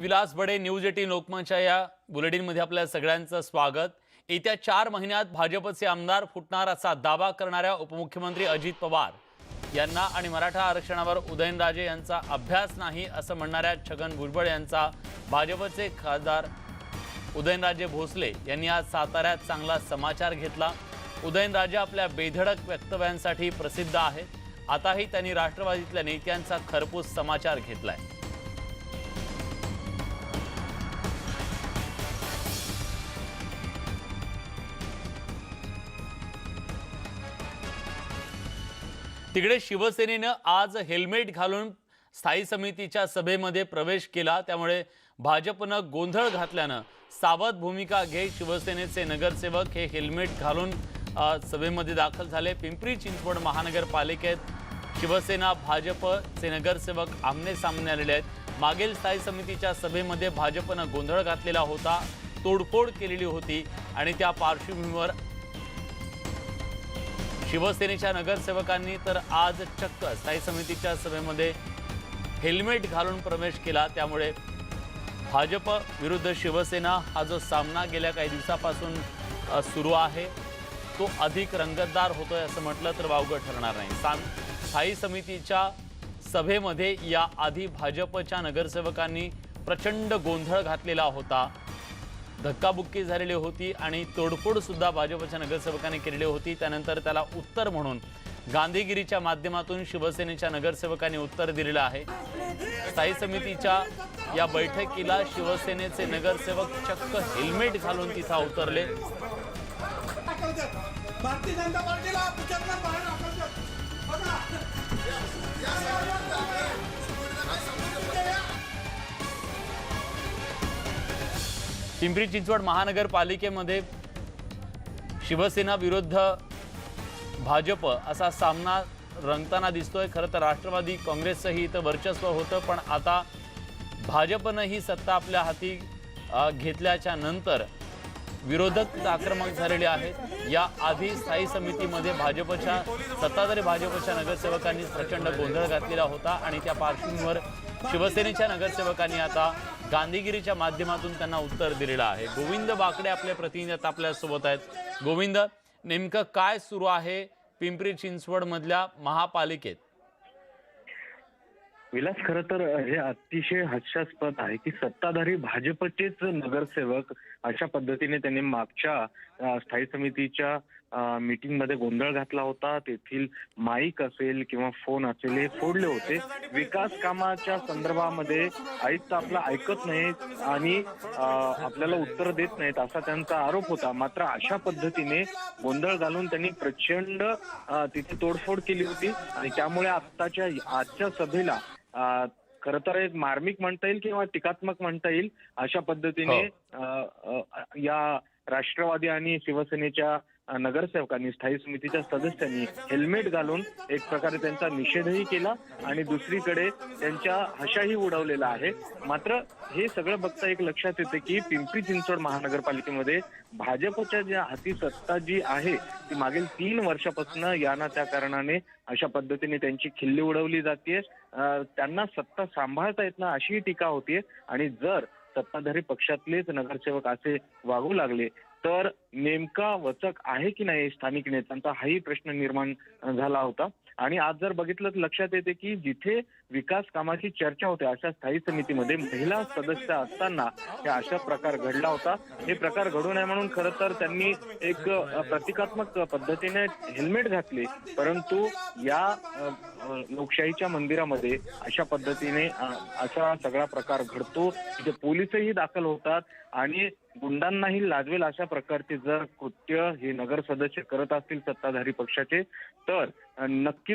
Vilas Bade news eighteen लोकमतच्या या बुलेटिनमध्ये आपल्या सगळ्यांचं स्वागत. येत्या चार महिन्यात भाजपचे आमदार फुटणार असा दावा करणाऱ्या उपमुख्यमंत्री अजित पवार यांना आणि मराठा आरक्षणावर उदयनराजे यांचा अभ्यास नाही असं म्हणणाऱ्या छगन भुजबळ यांचा भाजपचे खासदार उदयनराजे भोसले यांनी आज साताऱ्यात चांगला समाचार घेतला. उदयनराजे आपल्या बेधडक वक्तव्यांसाठी प्रसिद्ध आहेत. आताही त्यांनी राष्ट्रवादीतल्या नेत्यांचा खरपूस समाचार घेतलाय. तिकडे शिवसेनेनं आज हेल्मेट घालून स्थायी समितीच्या सभेमध्ये प्रवेश केला. त्यामुळे भाजपनं गोंधळ घातल्यानं सावध भूमिका घेत शिवसेनेचे नगरसेवक हे हेल्मेट घालून सभेमध्ये दाखल झाले. पिंपरी चिंचवड महानगरपालिकेत शिवसेना भाजपचे नगरसेवक आमने सामने आलेले आहेत. मागील स्थायी समितीच्या सभेमध्ये भाजपनं गोंधळ घातलेला होता. तोडफोड केलेली होती आणि त्या पार्श्वभूमीवर शिवसेनेच्या नगरसेवकांनी तर आज चक्क स्थायी समितीच्या सभेमध्ये हेल्मेट घालून प्रवेश केला. त्यामुळे भाजप विरुद्ध शिवसेना हा जो सामना गेल्या काही दिवसापासून सुरू आहे तो अधिक रंगतदार होतोय असं म्हटलं तर वावगं ठरणार नाही. साम स्थायी समितीच्या सभेमध्ये या आधी भाजपच्या नगरसेवकांनी प्रचंड गोंधळ घातलेला होता. धक्काबुक्की झालेली होती आणि तोडफोडसुद्धा भाजपच्या नगरसेवकांनी केलेली होती. त्यानंतर त्याला उत्तर म्हणून गांधीगिरीच्या माध्यमातून शिवसेनेच्या नगरसेवकांनी उत्तर दिलेलं आहे. स्थायी समितीच्या या बैठकीला शिवसेनेचे नगरसेवक चक्क हेल्मेट घालून तिथं उतरले. भारतीय जनता पार्टीला पिंपरी चिंचवड महानगरपालिकेमध्ये शिवसेना विरुद्ध भाजप असा सामना रंगताना दिसतोय. खरं तर राष्ट्रवादी काँग्रेसचंही इथं वर्चस्व होतं पण आता भाजपनं ही सत्ता आपल्या हाती घेतल्याच्या नंतर विरोधक आक्रमक झालेले आहेत. या आधी स्थायी समितीमध्ये भाजपच्या सत्ताधारी भाजपच्या नगरसेवकांनी प्रचंड गोंधळ घातलेला होता आणि त्या पार्श्वभूमीवर शिवसेनेच्या नगरसेवकांनी आता गांधीगिरीच्या माध्यमातून त्यांना उत्तर दिलेलं आहे. गोविंद बाकडे आपले प्रतिनिधी आता आपल्यासोबत आहेत. गोविंद नेमकं काय सुरू आहे पिंपरी चिंचवड मधल्या महापालिकेत? विलास खरं तर हे अतिशय हास्यास्पद आहे की सत्ताधारी भाजपचेच नगरसेवक अशा पद्धतीने त्यांनी मागच्या स्थायी समितीच्या मीटिंगमध्ये गोंधळ घातला होता. तेथील माईक असेल किंवा फोन असेल हे फोडले होते. विकास कामाच्या संदर्भामध्ये आयुक्त आपला ऐकत नाहीत आणि आपल्याला उत्तर देत नाहीत असा त्यांचा आरोप होता. मात्र अशा पद्धतीने गोंधळ घालून त्यांनी प्रचंड तिथे तोडफोड केली होती. आणि त्यामुळे आत्ताच्या आजच्या सभेला खरं तर एक मार्मिक म्हणता येईल किंवा टीकात्मक म्हणता येईल अशा पद्धतीने अ, या राष्ट्रवादी आणि शिवसेनेच्या नगरसेवकांनी स्थायी समितीच्या सदस्यांनी हेल्मेट घालून एक प्रकारे त्यांचा निषेधही केला आणि दुसरीकडे त्यांच्या हशाही उडवलेला आहे. मात्र हे सगळं बघता एक लक्षात येते की पिंपरी चिंचवड महानगरपालिकेमध्ये भाजपच्या ज्या हाती सत्ता जी आहे ती मागील तीन वर्षापासून या ना त्या कारणाने अशा पद्धतीने त्यांची खिल्ली उडवली जाते त्यांना सत्ता सांभाळता येत ना अशी टीका होतीये. आणि जर सत्ताधारी पक्षातलेच नगरसेवक असे वागू लागले तर नेमका वचक आहे की नाही स्थानिक नेत्यांचा? हाही प्रश्न निर्माण झाला होता. आणि आज जर बघितलं तर लक्षात येते की जिथे विकास कामाची चर्चा होते अशा स्थायी समितीमध्ये महिला सदस्य असताना हे अशा प्रकार घडला होता. हे प्रकार घडू नये म्हणून खरं तर त्यांनी एक प्रतिकात्मक पद्धतीने हेल्मेट घातले. परंतु या लोकशाहीच्या मंदिरामध्ये अशा पद्धतीने असा सगळा प्रकार घडतो. तिथे पोलीसही दाखल होतात आणि गुंडांनाही लाजवेल अशा प्रकारचे जर कृत्य हे नगर सदस्य करत असतील सत्ताधारी पक्षाचे तर नक्कीच